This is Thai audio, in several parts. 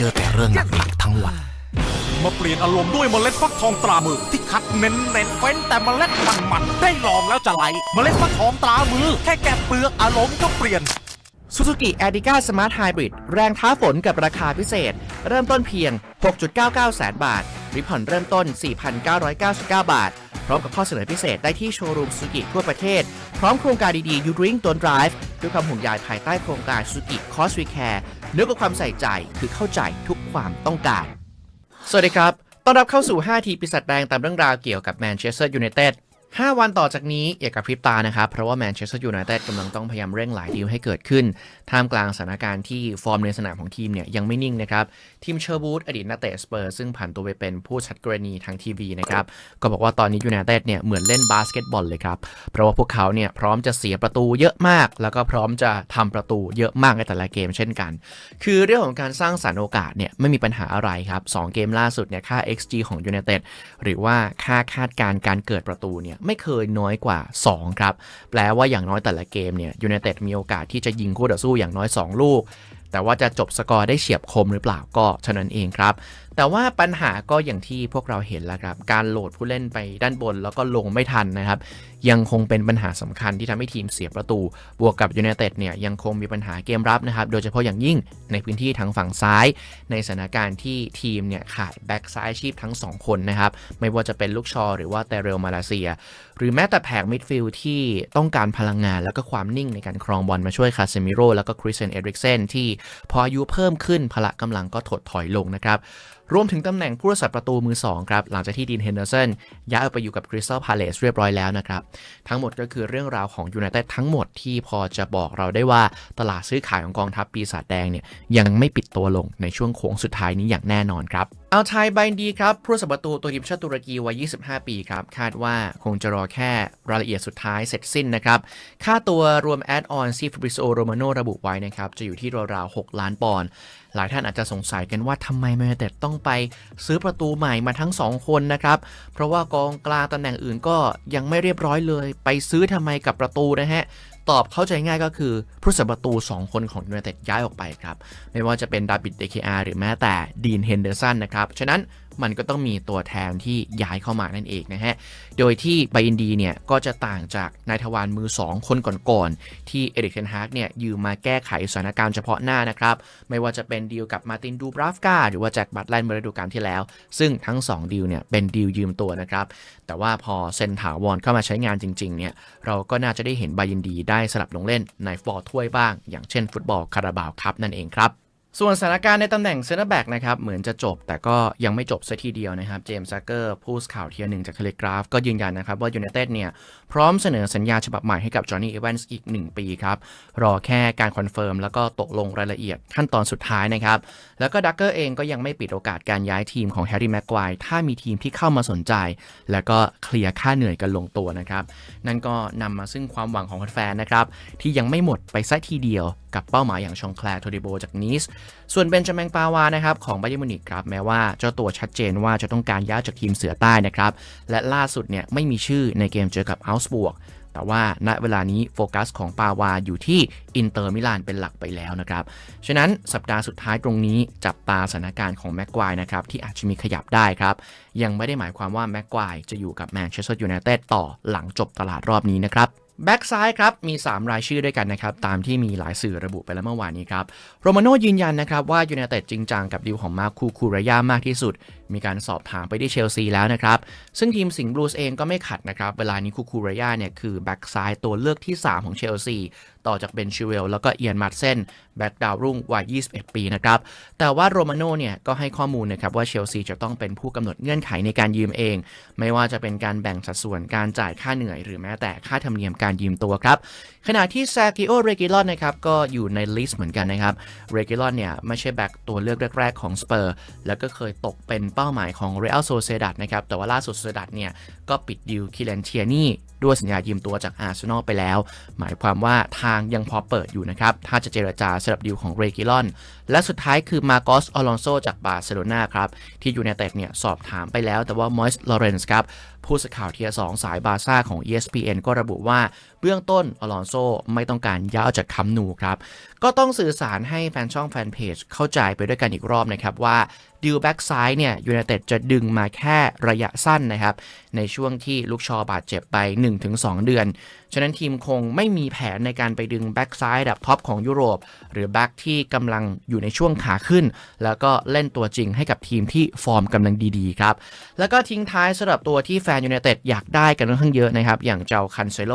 เจอแต่เรื่องหนักๆทั้งวัน มาเปลี่ยนอารมณ์ด้วยเมล็ดฟักทองตรามือ ที่คัดเน้นเน้นๆเฟ้นแต่เมล็ดมันมันๆได้ลองแล้วจะไหล เมล็ดฟักทองตรามือ แค่แกะเปลือกอารมณ์ก็เปลี่ยน Suzuki a d i g a Smart Hybrid แรงท้าฝนกับราคาพิเศษ เริ่มต้นเพียง 6.99 แสนบาทริผ่อนเริ่มต้น 4,999 บาท พร้อมกับข้อเสนอพิเศษได้ที่โชว์รูม Suzuki ทั่วประเทศ พร้อมโครงการดีๆ You Drink Don't Drive ด้วยความห่วงใยภายใต้โครงการ Suzuki Cost We Care เนื้อกว่าความใส่ใจคือเข้าใจทุกความต้องการ สวัสดีครับ ต้อนรับเข้าสู่ 5 ทีปีศาจแดงตามเรื่องราวเกี่ยวกับแมนเชสเตอร์ยูไนเต็ด 5 วันต่อจากนี้อย่ากับพริบตานะครับ เพราะว่าแมนเชสเตอร์ยูไนเต็ดกำลังต้องพยายามเร่งหลายดีลให้เกิดขึ้น ท่ามกลางสถานการณ์ที่ฟอร์มในสนามของทีมเนี่ยยังไม่นิ่งนะครับ ทีมเชอร์บูตอดีตนักเตะสเปอร์ซึ่งผ่านตัวไปเป็นผู้ชัดกรณีทางทีวีนะครับ ก็บอกว่าตอนนี้ยูไนเต็ดเนี่ยเหมือนเล่นบาสเกตบอลเลยครับ เพราะว่าพวกเขาเนี่ยพร้อมจะเสียประตูเยอะมาก แล้วก็พร้อมจะทำประตูเยอะมากในแต่ละเกมเช่นกัน คือเรื่องของการสร้างสรรค์โอกาสเนี่ยไม่มีปัญหาอะไรครับสองเกมล่าสุดเนี่ยค่า XG ของยูไนเต็ดหรือว่าค่าคาดการณ์การเกิดประตูเนี่ยไม่เคยน้อยกว่า 2 ครับ แปลว่าอย่างน้อยแต่ละเกมเนี่ยยูไนเต็ดมีโอกาสที่จะยิงคู่ต่อสู้อย่างน้อย 2 ลูก แต่ว่าจะจบสกอร์ได้เฉียบคมหรือเปล่าก็เท่านั้นเองครับ แต่ว่าปัญหาก็อย่างที่พวกเราเห็นแล้วครับ การโหลดผู้เล่นไปด้านบนแล้วก็ลงไม่ทันนะครับ ยังคงเป็นปัญหาสำคัญที่ทำให้ทีมเสียประตู บวกกับยูไนเต็ดเนี่ยยังคงมีปัญหาเกมรับนะครับ โดยเฉพาะอย่างยิ่งในพื้นที่ทางฝั่งซ้าย ในสถานการณ์ที่ทีมเนี่ยขาดแบ็กซ้ายอาชีพทั้ง 2 คนนะครับ ไม่ว่าจะเป็นลูกชอหรือว่าเตเรลมาเลเซีย หรือแม้แต่แผงมิดฟิลด์ที่ต้องการพลังงานแล้วก็ความนิ่งในการครองบอลมาช่วยคาเซมิโร่แล้วก็คริสเซนเอริกเซนที่พออายุเพิ่มขึ้นพละกำลังก็ถดถอยลงนะครับ รวมถึงตำแหน่งผู้รักษาประตูมือ 2 ครับ หลังจากที่ดีนเฮนเดอร์สันย้ายออกไปอยู่กับคริสตัลพาเลสเรียบร้อยแล้วนะครับ ทั้งหมดก็คือเรื่องราวของยูไนเต็ดทั้งหมดที่พอจะบอกเราได้ว่าตลาดซื้อขายของกองทัพปีศาจแดงเนี่ยยังไม่ปิดตัวลงในช่วงโค้งสุดท้ายนี้อย่างแน่นอนครับเอาไทยไบดีครับผู้รักษาประตูตัวทีมชาติตุรกีวัย 25 ปีครับ คาดว่าคงจะรอแค่รายละเอียดสุดท้ายเสร็จสิ้นนะครับ ค่าตัวรวมแอดออนซีฟบริโอโรมาโนระบุไว้นะครับ จะอยู่ที่ราวๆ 6 ล้านปอนด์หลายท่านอาจจะสงสัยกันว่าทำไมแมนยูเต็ดต้องไปซื้อประตูใหม่มาทั้ง 2 คนนะครับ เพราะว่ากองกลางตำแหน่งอื่นก็ยังไม่เรียบร้อยเลย ไปซื้อทำไมกับประตูนะฮะตอบเข้าใจง่ายก็คือผู้สัประตู 2 คนของยูไนเต็ดย้ายออกไปครับ ไม่ว่าจะเป็นดาบิดเดเคอาหรือแม้แต่ดีนเฮนเดอร์สันนะครับ ฉะนั้น มันก็ต้องมีตัวแทนที่ย้ายเข้ามานั่นเองนะฮะ โดยที่ไบอินดีเนี่ยก็จะต่างจากนายทวารมือ 2 คนก่อนๆ ที่เอริกเทนฮากเนี่ยยืมมาแก้ไขสถานการณ์เฉพาะหน้านะครับ ไม่ว่าจะเป็นดีลกับมาตินดูบราฟกาหรือว่าแจ็คบัตแลน์เมื่อฤดูกาลที่แล้ว ซึ่งทั้ง 2 ดีลเนี่ยเป็นดีลยืมตัวนะครับ แต่ว่าพอเซนถาวรเข้ามาใช้งานจริงๆเนี่ยเราก็น่าจะได้เห็นไบยินดีได้สลับลงเล่นในฟุตบอลถ้วยบ้าง อย่างเช่น ฟุตบอลคาราบาวคัพนั่นเองครับ ส่วนสถานการณ์ในตำแหน่งเซนเตอร์แบ็กนะครับเหมือนจะจบแต่ก็ยังไม่จบซะทีเดียวนะครับเจมส์ซักเกอร์ผู้สื่อข่าวเทียร์หนึ่งจากเทเลกราฟก็ยืนยันนะครับว่ายูไนเต็ดเนี่ยพร้อมเสนอสัญญาฉบับใหม่ให้กับจอห์นนี่เอเวนส์อีก 1 ปีครับ รอแค่การคอนเฟิร์มแล้วก็ตกลงรายละเอียดขั้นตอนสุดท้ายนะครับ แล้วก็ดักเกอร์เองก็ยังไม่ปิดโอกาสการย้ายทีมของแฮร์รี่แม็กควายถ้ามีทีมที่เข้ามาสนใจ แล้วก็เคลียร์ค่าเหนื่อยกันลงตัวนะครับนั่นก็นำมาซึ่งความหวังของแฟนๆนะครับที่ยังไม่หมดไปซะทีเดียวกับเป้าหมายอย่างชองแคลร์โทดิโบจากนีสส่วนเบนจามินปาวานะครับของไบเยอร์มูนิกครับแม้ว่าเจ้าตัวชัดเจนว่าจะต้องการย้ายจากทีมเสือใต้นะครับ และล่าสุดเนี่ยไม่มีชื่อในเกมเจอกับอัลส์บวกแต่ว่าณเวลานี้โฟกัสของปาวาอยู่ที่อินเตอร์มิลานเป็นหลักไปแล้วนะครับ ฉะนั้นสัปดาห์สุดท้ายตรงนี้จับตาสถานการณ์ของแม็กควายนะครับ ที่อาจจะมีขยับได้ครับ ยังไม่ได้หมายความว่าแม็กควายจะอยู่กับแมนเชสเตอร์ยูไนเต็ดต่อหลังจบตลาดรอบนี้นะครับ แบ็กซ้ายครับ มี 3 รายชื่อด้วยกันนะครับ ตามที่มีหลายสื่อระบุไปแล้วเมื่อวานนี้ครับ โรมาโน่ยืนยันนะครับว่ายูไนเต็ดจริงจังกับดีลของมาคูคูรายามากที่สุด มีการสอบถามไปที่เชลซีแล้วนะครับ ซึ่งทีมสิงห์บลูส์เองก็ไม่ขัดนะครับ เวลานี้คูคูรายาเนี่ยคือแบ็กซ้ายตัวเลือกที่ 3 ของเชลซีต่อจากเบนชิเวลแล้วก็เอียนมาร์เซนแบ็กดาวรุ่งวัย 21 ปีนะครับ แต่ว่าโรมาโน่เนี่ยก็ให้ข้อมูลนะครับว่าเชลซีจะต้องเป็นผู้กำหนดเงื่อนไขในการยืมเอง ไม่ว่าจะเป็นการแบ่งสัดส่วนการจ่ายค่าเหนื่อยหรือแม้แต่ค่าธรรมเนียมการยืมตัวครับ ขณะที่ซากิโอเรกิลอนนะครับก็อยู่ในลิสต์เหมือนกันนะครับเรกิลอนเนี่ยไม่ใช่แบ็กตัวเลือกแรกๆของสเปอร์แล้วก็เคยตกเป็นเป้าหมายของเรอัลโซเซดัดนะครับ แต่ว่าล่าสุดโซเซดัดเนี่ย ก็ปิดดิวคิเลนเทียนี่ด้วยสัญญายืมตัวจากอาร์เซนอลไปแล้ว หมายความว่าทางยังพอเปิดอยู่นะครับ ถ้าจะเจรจาสำหรับดิวของเรกิลอน และสุดท้ายคือมาโกสอลอนโซจากบาร์เซโลนาครับ ที่ยูไนเต็ดเนี่ยสอบถามไปแล้ว แต่ว่ามอยส์ลอเรนส์ครับผู้สื่อข่าวเทียสองสายบาซ่าของ ESPN ก็ระบุว่าเบื้องต้นอลอนโซไม่ต้องการย้ายออกจากคัมนูครับ ก็ต้องสื่อสารให้แฟนช่องแฟนเพจเข้าใจไปด้วยกันอีกรอบนะครับว่าดิวแบ็กซ้ายเนี่ยยูไนเต็ดจะดึงมาแค่ระยะสั้นนะครับ ในช่วงที่ลูกชอบาดเจ็บไป 1-2 เดือนฉะนั้นทีมคงไม่มีแผนในการไปดึงแบ็กซ้ายดับท็อปของยุโรป หรือแบ็กที่กำลังอยู่ในช่วงขาขึ้น แล้วก็เล่นตัวจริงให้กับทีมที่ฟอร์มกำลังดีๆครับ แล้วก็ทิ้งท้ายสำหรับตัวที่แฟนยูไนเต็ดอยากได้กันค่อนข้างเยอะนะครับ อย่างเจ้าคันเซโล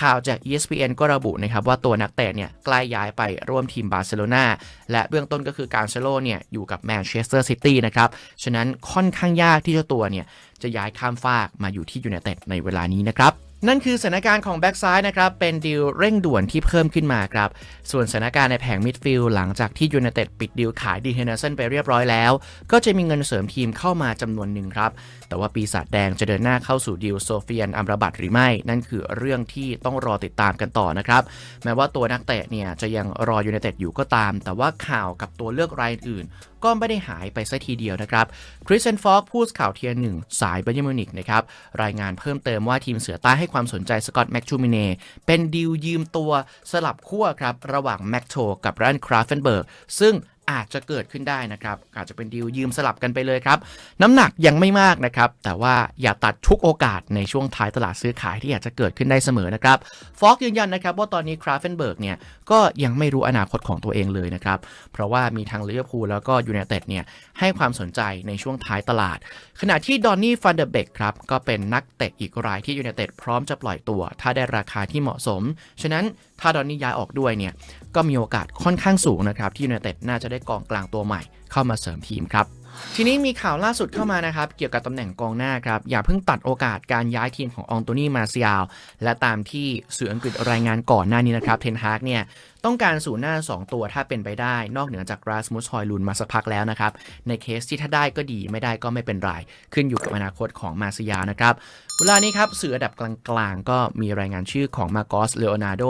ข่าวจาก ESPN ก็ระบุนะครับว่าตัวนักเตะเนี่ยใกล้ย้ายไปร่วมทีมบาร์เซโลนาและเบื้องต้นก็คือการเซโลเนี่ยอยู่กับแมนเชสเตอร์ซิตี้นะครับ ฉะนั้นค่อนข้างยากที่เจ้าตัวเนี่ยจะย้ายข้ามฟากมาอยู่ที่ยูไนเต็ดในเวลานี้นะครับ นั่นคือสถานการณ์ของแบ็กซ้ายนะครับ เป็นดีลเร่งด่วนที่เพิ่มขึ้นมาครับ ส่วนสถานการณ์ในแผงมิดฟิลด์หลังจากที่ยูไนเต็ดปิดดีลขายดีเฮนเดอร์สันไปเรียบร้อยแล้ว ก็จะมีเงินเสริมทีมเข้ามาจำนวนหนึ่งครับ แต่ว่าปีศาจแดงจะเดินหน้าเข้าสู่ดีลโซเฟียนอัมราบัตหรือไม่ นั่นคือเรื่องที่ต้องรอติดตามกันต่อนะครับ แม้ว่าตัวนักเตะเนี่ยจะยังรอยูไนเต็ดอยู่ก็ตาม แต่ว่าข่าวกับตัวเลือกรายอื่นก็ไม่ได้หายไปซะทีเดียวนะครับคริสเซนฟอกพูดข่าวเทียร์หนึ่งสายบัยมินิกนะครับรายงานเพิ่มเติมว่าทีมเสือใต้ให้ความสนใจสกอตแม็กชูมิเน่เป็นดีลยืมตัวสลับขั้วครับระหว่างแม็กโชกับรันคราฟเฟนเบิร์กซึ่ง อาจจะเกิดขึ้นได้นะครับ อาจจะเป็นดีลยืมสลับกันไปเลยครับ น้ำหนักยังไม่มากนะครับ แต่ว่าอย่าตัดทุกโอกาสในช่วงท้ายตลาดซื้อขายที่อาจจะเกิดขึ้นได้เสมอนะครับฟอกยืนยันนะครับว่าตอนนี้คราฟเฟนเบิร์กเนี่ยก็ยังไม่รู้อนาคตของตัวเองเลยนะครับ เพราะว่ามีทางลิเวอร์พูลแล้วก็ยูไนเต็ดเนี่ยให้ความสนใจในช่วงท้ายตลาด ขณะที่ดอนนี่ฟันเดอร์เบกครับก็เป็นนักเตะอีกรายที่ยูไนเต็ดพร้อมจะปล่อยตัว ถ้าได้ราคาที่เหมาะสม ฉะนั้นถ้าดอนนี่ย้ายออกด้วยเนี่ย ก็มีโอกาสค่อนข้างสูงนะครับที่ยูไนเต็ดน่าจะได้กองกลางตัวใหม่เข้ามาเสริมทีมครับทีนี้มีข่าวล่าสุดเข้ามานะครับเกี่ยวกับตำแหน่งกองหน้าครับอย่าเพิ่งตัดโอกาสการย้ายทีมขององโตนี่มาเซียลและตามที่สื่ออังกฤษรายงานก่อนหน้านี้นะครับเทนฮากเนี่ยต้องการศูนย์หน้า 2 ตัวถ้าเป็นไปได้ นอกเหนือจากราสมุสฮอยลุนมาสักพักแล้วนะครับ ในเคสที่ถ้าได้ก็ดีไม่ได้ก็ไม่เป็นไร ขึ้นอยู่กับอนาคตของมาเซียนะครับ เวลานี้ครับสื่อระดับกลางๆ ก็มีรายงานชื่อของมาโกสเลโอนาร์โด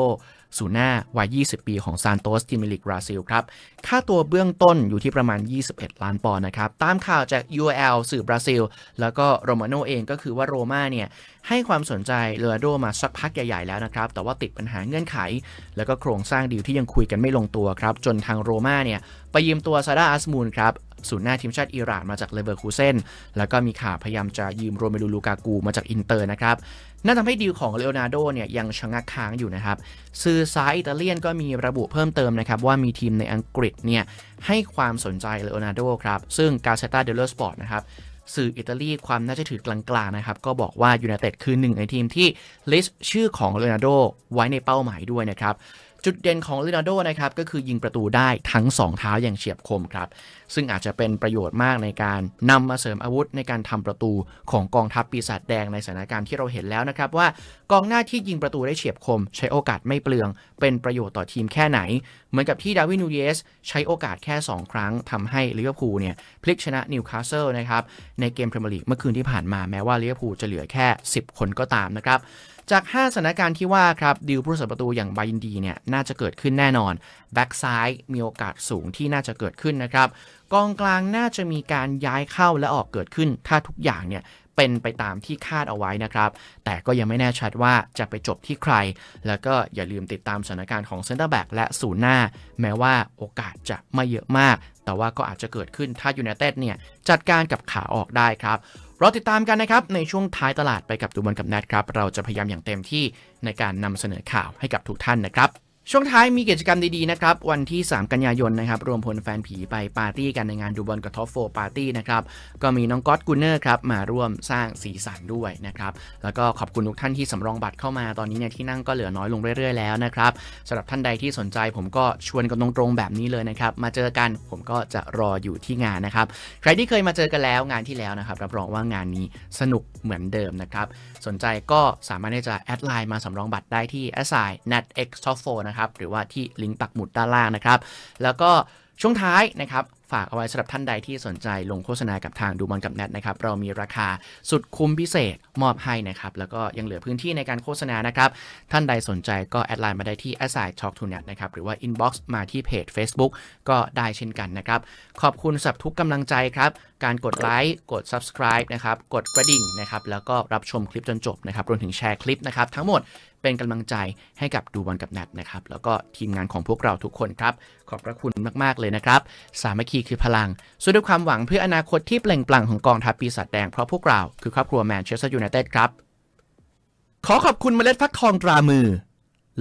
ศูนย์หน้าวัย 20 ปีของซานโตสทีมลิกบราซิลครับ ค่าตัวเบื้องต้นอยู่ที่ประมาณ 21 ล้านปอนด์นะครับ ตามข่าวจาก URL สื่อบราซิล แล้วก็โรมาโนเองก็คือว่าโรม่าเนี่ยให้ความสนใจเลอโดมาสักพักใหญ่ ๆ แล้วนะครับ แต่ว่าติดปัญหาเงื่อนไข แล้วก็โครงสร้างดีลที่ยังคุยกันไม่ลงตัวครับ จนทางโรม่าเนี่ยไปยืมตัวซาดาอัสมูนครับ ศูนย์หน้าทีมชาติอิหร่านมาจากเลเวอร์คูเซนแล้วก็มีข่าวพยายามจะยืมโรเมลูลูกากูมาจากอินเตอร์นะครับนั่นทำให้ดีลของเลโอนาร์โดเนี่ยยังชะงักค้างอยู่นะครับสื่อสายอิตาเลียนก็มีระบุเพิ่มเติมนะครับว่ามีทีมในอังกฤษเนี่ยให้ความสนใจเลโอนาร์โดครับซึ่งกาเซตาเดลเลอร์สปอร์ตนะครับสื่ออิตาลีความน่าจะถือกลางๆนะครับ ก็บอกว่ายูไนเต็ดคือหนึ่งในทีมที่ลิสต์ชื่อของเลโอนาร์โดไว้ในเป้าหมายด้วยนะครับ จุดเด่นของเลโอนาร์โดนะครับก็คือยิงประตูได้ทั้ง 2 เท้าอย่างเฉียบคมครับ ซึ่งอาจจะเป็นประโยชน์มากในการนำมาเสริมอาวุธในการทำประตูของกองทัพปีศาจแดงในสถานการณ์ที่เราเห็นแล้วนะครับว่ากองหน้าที่ยิงประตูได้เฉียบคม ใช้โอกาสไม่เปลือง เป็นประโยชน์ต่อทีมแค่ไหน เหมือนกับที่ดาร์วินูเยสใช้โอกาสแค่ 2 ครั้งทำให้ลิเวอร์พูลเนี่ยพลิกชนะนิวคาสเซิลนะครับในเกมพรีเมียร์ลีกเมื่อคืนที่ผ่านมาแม้ว่าลิเวอร์พูลจะเหลือแค่ 10 คนก็ตามนะครับ จาก 5สถานการณ์ที่ว่าครับดิวผู้รักษาประตูอย่างบายินดีเนี่ยน่าจะเกิดขึ้นแน่นอนแบ็กซ้ายมีโอกาสสูงที่น่าจะเกิดขึ้นนะครับกองกลางน่าจะมีการย้ายเข้าและออกเกิดขึ้น ถ้าทุกอย่างเนี่ยเป็นไปตามที่คาดเอาไว้นะครับ แต่ก็ยังไม่แน่ชัดว่าจะไปจบที่ใคร แล้วก็อย่าลืมติดตามสถานการณ์ของเซนเตอร์แบ็กและศูนย์หน้า แม้ว่าโอกาสจะไม่เยอะมาก แต่ว่าก็อาจจะเกิดขึ้นถ้ายูไนเต็ดเนี่ยจัดการกับขาออกได้ครับ รอติดตามกันนะครับ ในช่วงท้ายตลาดไปกับดูบอลกับแนทครับ เราจะพยายามอย่างเต็มที่ในการนำเสนอข่าวให้กับทุกท่านนะครับ ช่วงท้ายมีกิจกรรมดีๆนะครับ วันที่ 3 กันยายนนะครับรวมพลแฟนผีไปปาร์ตี้กันในงานดูบอลกับท็อปโฟปาร์ตี้นะครับ ก็มีน้องก๊อตกูเนอร์ครับมาร่วมสร้างสีสันด้วยนะครับ แล้วก็ขอบคุณทุกท่านที่สำรองบัตรเข้ามาตอนนี้เนี่ยที่นั่งก็เหลือน้อยลงเรื่อยๆแล้วนะครับสำหรับท่านใดที่สนใจผมก็ชวนกันตรงๆแบบนี้เลยนะครับ มาเจอกันผมก็จะรออยู่ที่งานนะครับ ใครที่เคยมาเจอกันแล้วงานที่แล้วนะครับรับรองว่างานนี้สนุกเหมือนเดิมนะครับสนใจก็สามารถที่จะแอดไลน์มาสำรองบัตรได้ที่ s i n e t x t o p 4นะครับหรือว่าที่ลิงก์ปักหมุดด้านล่างนะครับแล้วก็ช่วงท้ายนะครับฝากเอาไว้สำหรับท่านใดที่สนใจลงโฆษณากับทางดูบอลกับแนทนะครับเรามีราคาสุดคุ้มพิเศษมอบให้นะครับแล้วก็ยังเหลือพื้นที่ในการโฆษณานะครับท่านใดสนใจก็แอดไลน์มาได้ที่ a s i Talk to Net นะครับหรือว่า inbox มาที่เพจ Facebook ก็ได้เช่นกันนะครับขอบคุณสำหรับทุกกำลังใจครับการกดไลค์กด subscribe นะครับกดกระดิ่งนะครับแล้วก็รับชมคลิปจนจบนะครับรวมถึงแชร์คลิปนะครับทั้งหมดเป็นกำลังใจให้กับดูบอลกับแนทนะครับ แล้วก็ทีมงานของพวกเราทุกคนครับ ขอบพระคุณมาก ๆ เลยนะครับ สามัคคีคือพลังสู้ด้วยความหวังเพื่ออนาคตที่เปล่งปลั่งของกองทัพปีศาจแดงเพราะพวกเราคือครอบครัวแมนเชสเตอร์ยูไนเต็ดครับ ขอขอบคุณเมล็ดฟักทองตรามือ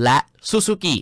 และซูซูกิ